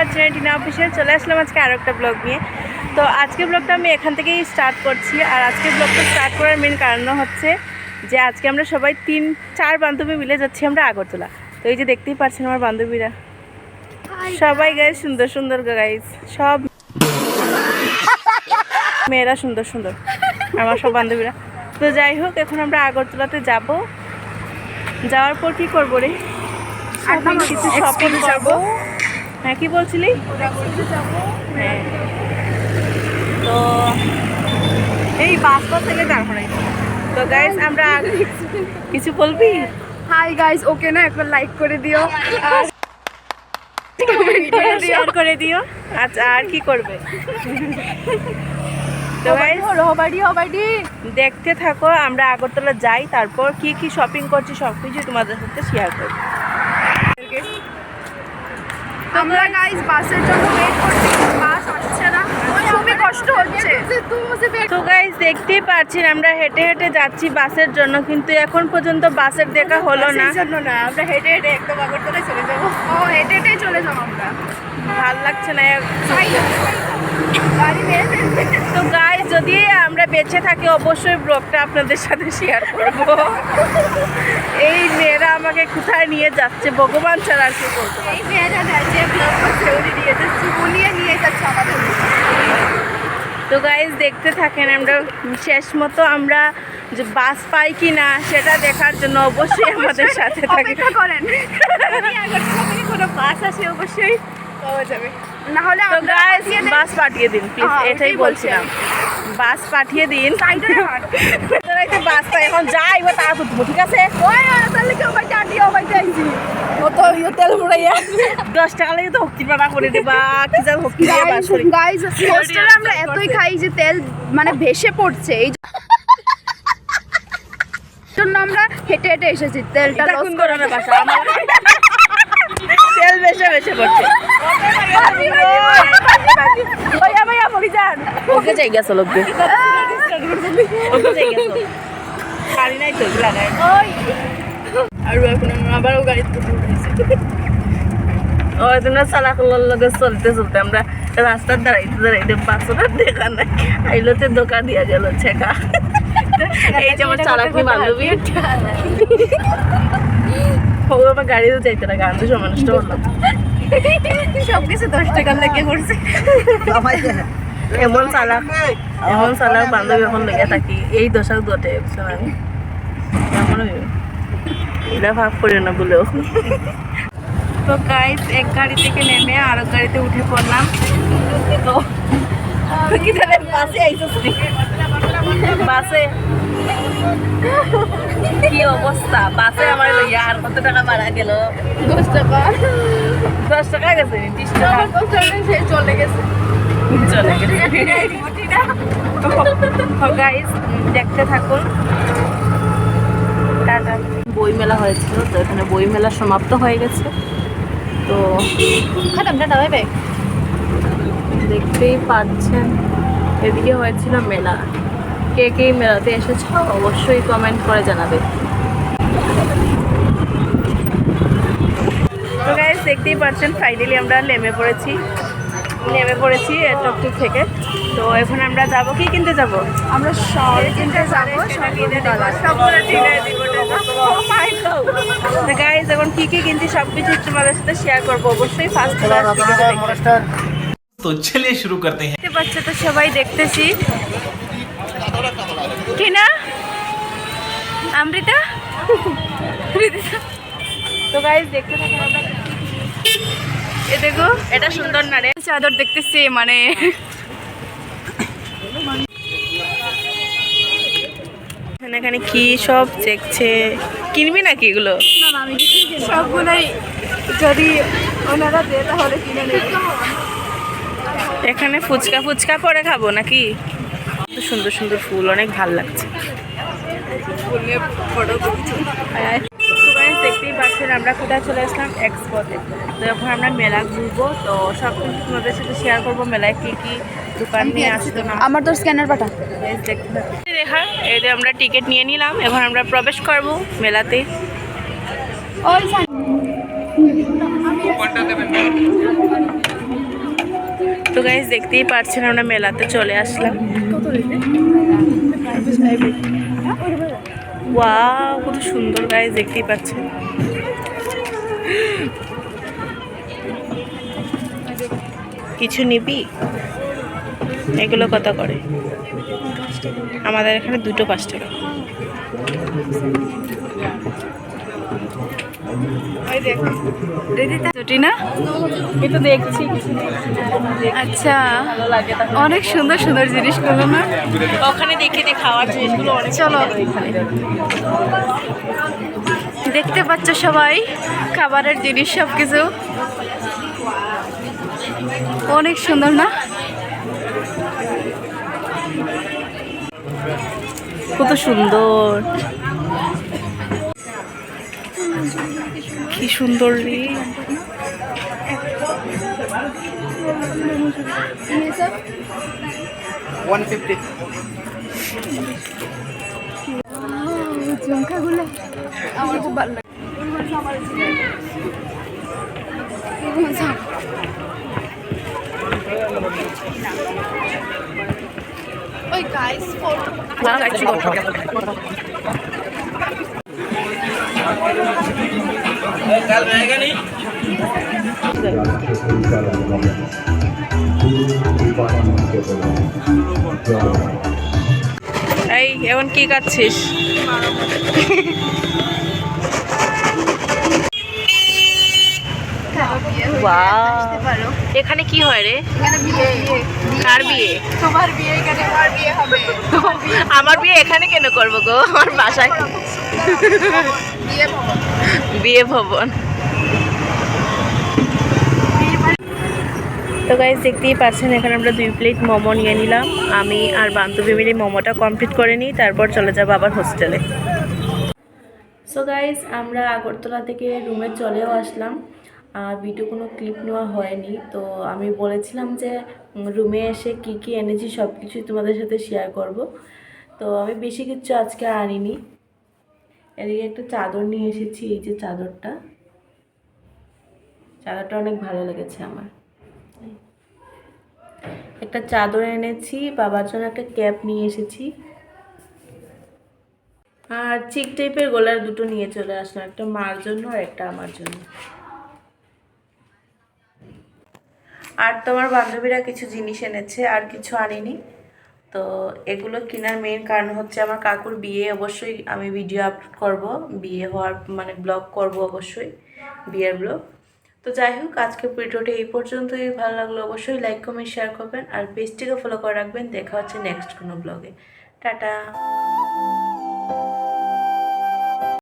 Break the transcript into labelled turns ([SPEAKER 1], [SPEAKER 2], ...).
[SPEAKER 1] পাচ্ছেন টিনা অফিসে। চলে আসলাম আজকে আরও একটা ব্লগ নিয়ে। তো আজকের ব্লগটা আমি এখান থেকেই স্টার্ট করছি। আর আজকের ব্লগটা স্টার্ট করার মেন কারণ হচ্ছে যে আজকে আমরা সবাই তিন চার বান্ধবী মিলে যাচ্ছি আমরা আগরতলা। তো এই যে দেখতেই পাচ্ছেন আমার বান্ধবীরা। সবাই গাইজ সুন্দর সুন্দর গাইজ সব মেয়েরা সুন্দর সুন্দর। আমার সব বান্ধবীরা। তো যাই হোক এখন আমরা আগরতলাতে যাব। যাওয়ার পর কি করব রে? কিছু শপিং করব। হ্যাঁ কি বলছিলি? হ্যাঁ। তো এই বাস বাসটা থেকে তারপরে তো গাইস আমরা কিছু বলবি?
[SPEAKER 2] হাই গাইস ওকে না একবার লাইক করে দিও। আর
[SPEAKER 1] শেয়ার করে দিও। আচ্ছা আর কি করবে? তো গাইস
[SPEAKER 2] রহবাড়ি হবাড়ি
[SPEAKER 1] দেখতে থাকো আমরা আগরতলা যাই তারপর কি কি শপিং করছি সব কিছু তোমাদের সাথে শেয়ার করব।
[SPEAKER 2] আমরা গাইস বাসের জন্য ওয়েট করছি বাস আসছে না। খুবই কষ্ট হচ্ছে।
[SPEAKER 1] তো গাইস দেখতেই পাচ্ছেন আমরা হেঁটে হেঁটে যাচ্ছি বাসের জন্য কিন্তু এখন পর্যন্ত বাসের দেখা হলো না।
[SPEAKER 2] জন্য না আমরা হেঁটে হেঁটে একদম আগরতলায় চলে যাব। ও হেঁটে হেঁটেই চলে যাব আমরা।
[SPEAKER 1] ভালো লাগছে না তো গাইস যদি আমরা বেঁচে থাকি অবশ্যই ব্লগটা আপনাদের সাথে শেয়ার করব। এই আমাকে কোথায় নিয়ে যাচ্ছে? ভগবান ছাড়া আর কি
[SPEAKER 2] এই মেয়েরা যে ব্লগ করছে উনি নিয়ে যাচ্ছে নিয়ে যাচ্ছে আমাদের
[SPEAKER 1] তো গাইজ দেখতে থাকেন আমরা। শেষ মতো আমরা যে বাস পাই কি না সেটা দেখার জন্য অবশ্যই আমাদের সাথে থাকি।
[SPEAKER 2] করেন। কোনো বাস আসে অবশ্যই পাওয়া যাবে। না হলে।
[SPEAKER 1] বাস পাঠিয়ে দিন প্লিজ
[SPEAKER 2] হ্যাঁ,
[SPEAKER 1] এটাই
[SPEAKER 2] বলছি
[SPEAKER 1] বলছিলাম। বাস পাঠিয়ে দিন। বাসটা এখন যাই এবার তারা তুলবো ঠিক আছে?
[SPEAKER 2] ওই তাহলে কেউ
[SPEAKER 1] ইয়ে তেল ফুরাইয়া দশ টাকা লাগে তো হক্তি পাড়া করে দেবা কি জান হক্তি দিয়ে বাস করি।
[SPEAKER 2] গাইস হোস্টেলে আমরা এতই খাই যে তেল মানে ভেসে পড়ছে। এই জন্য আমরা হেঁটে হেঁটে এসেছি তেলটা লস করে।
[SPEAKER 1] ধরনের ভাষা আমার তেল বেশে বেশে পড়ছে। ভাইয়া ভাইয়া পড়ি যান। ওকে যাই গেছো লোককে। ওকে যাই গেছো গাড়ি নাই তো লাগাই
[SPEAKER 2] আর এখন আবারও গাড়িতে উঠেছি
[SPEAKER 1] ওই তোমরা চালাকলার লগে চলতে চলতে আমরা রাস্তার দাঁড়াইতে দাঁড়াইতে বাসটা দেখা নাই। আইলোতে দোকান দিয়া গেল ছেকা এই যে আমার চালাকি বান্ধবী ও আমার গাড়িতে যাইতে না গান্ধী সমানুষটা বললাম
[SPEAKER 2] সব কিছু দশ টাকার লেগে করছে
[SPEAKER 1] এমন চালাক এমন চালাক বান্ধবী এখন লেগে থাকি এই দশাক দুয়াতে আমি এমন এটা ভাব করে না বলেও। তো গাইস এক গাড়ি থেকে নেমে আরও গাড়িতে উঠে পড়লাম। তো কি বাসে আইসস বাসে? কি অবস্থা? বাসে আমার লইয়া আর কত টাকা গেল?
[SPEAKER 2] দশ টাকা।
[SPEAKER 1] দশ টাকা গেছে বিশ টাকা।
[SPEAKER 2] আমার টাকা সে চলে গেছে।
[SPEAKER 1] চলে গেছে। গাইস দেখতে থাকুন। টাটা। বই মেলা হয়েছিল তো এখানে বই মেলা সমাপ্ত হয়ে গেছে। তো
[SPEAKER 2] খাতাম টাটা বাই বাই
[SPEAKER 1] দেখতেই পাচ্ছেন এদিকে হয়েছিল মেলা। কে কে মেলাতে এসেছ অবশ্যই কমেন্ট করে জানাবে। তো দেখতেই পাচ্ছেন ফাইনালি আমরা নেমে পড়েছি। নেমে পড়েছি টকটুক থেকে। তো এখন আমরা যাব কি কিনতে যাব?
[SPEAKER 2] আমরা সব কিনতে যাব
[SPEAKER 1] গাইজ oh এখন কি কি কিনছি সব কিছু তোমাদের সাথে শেয়ার করব। অবশ্যই ফার্স্ট ক্লাস
[SPEAKER 3] তো চলে শুরু করতে
[SPEAKER 1] হ্যাঁ বাচ্চা তো সবাই দেখতেছি। কি না? আমৃতা তো গাইজ দেখতে থাকুন আমরা এ দেখো এটা সুন্দর না রে?
[SPEAKER 2] চাদর দেখতেছি মানে।
[SPEAKER 1] এখানে কি সব দেখছে? কিনবি নাকি এগুলো?
[SPEAKER 2] সবগুলোই যদি ওনারা দেয় তাহলে কিনে নেব।
[SPEAKER 1] এখানে ফুচকা ফুচকা পরে খাব নাকি? সুন্দর সুন্দর ফুল অনেক ভালো লাগছে। দেখতেই পাচ্ছেন আমরা কোথায় চলে আসলাম? এক্সপোতে তো এখন আমরা মেলা ঘুরবো। তো সব কিছু তোমাদের সাথে শেয়ার করব। মেলায় কী কী দোকান নিয়ে আসতো না?
[SPEAKER 2] আমার তো স্ক্যানার পাঠা
[SPEAKER 1] দেখতে দেখা এই যে আমরা টিকিট নিয়ে নিলাম। এখন আমরা প্রবেশ করব মেলাতে।
[SPEAKER 2] ওই
[SPEAKER 1] তো গাইজ দেখতেই পারছেন আমরা মেলাতে চলে আসলাম। ওয়াও কত সুন্দর গায়ে দেখতেই পাচ্ছেন। কিছু নিবি? এগুলো কত করে? আমাদের এখানে দুটো পাঁচ টাকা এটা দেখছি
[SPEAKER 2] আচ্ছা। অনেক সুন্দর সুন্দর জিনিসগুলো না?
[SPEAKER 1] ওখানে দেখে যে খাওয়ার জিনিসগুলো অনেক
[SPEAKER 2] চলো। দেখতে পাচ্ছ সবাই? খাবারের জিনিস সব কিছু অনেক সুন্দর না?
[SPEAKER 1] কত সুন্দর। কি সুন্দর রে।
[SPEAKER 2] ঝুমকাগুলো আমার খুব ভালো লাগে। ওই গাইস ফটো
[SPEAKER 1] এই এমন কি কাচ্ছিস এখানে কি হয় রে? কার বিয়ে?
[SPEAKER 2] তোমার বিয়ে এখানে আমার বিয়ে হবে।
[SPEAKER 1] আমার বিয়ে এখানে কেন করব গো? আমার বাসায়।
[SPEAKER 2] বিয়ে ভবন।
[SPEAKER 1] বিয়ে ভবন তো গাইজ দেখতেই পাচ্ছেন এখানে আমরা দুই প্লেট মোমো নিয়ে নিলাম। আমি আর বান্ধবী মিলে মোমোটা কমপ্লিট করে নিই তারপর চলে যাব আবার হোস্টেলে সো গাইজ আমরা আগরতলা থেকে রুমে চলেও আসলাম। আর ভিডিও কোনো ক্লিপ নেওয়া হয়নি। তো আমি বলেছিলাম যে রুমে এসে কি কি এনেছি সব কিছুই তোমাদের সাথে শেয়ার করব। তো আমি বেশি কিছু আজকে আনিনি। এদিকে একটা চাদর নিয়ে এসেছি, এই যে চাদরটা। চাদরটা অনেক ভালো লেগেছে আমার। একটা চাদর এনেছি, বাবার জন্য একটা ক্যাপ নিয়ে এসেছি। আর চিক টাইপের গোলার দুটো নিয়ে চলে আসলাম, একটা মার জন্য আর একটা আমার জন্য। আর তোমার বান্ধবীরা কিছু জিনিস এনেছে, আর কিছু আনিনি। তো এগুলো কেনার মেইন কারণ হচ্ছে আমার কাকুর বিয়ে, অবশ্যই আমি ভিডিও আপলোড করব। বিয়ে হওয়ার মানে ব্লগ করব অবশ্যই, বিয়ের ব্লগ তো যাই হোক আজকে ভিডিওটা এই পর্যন্তই। ভালো লাগল অবশ্যই লাইক কমেন্ট শেয়ার করবেন। আর পেজটিকে ফলো করে রাখবেন। দেখা হচ্ছে নেক্সট কোনো ব্লগে টাটা!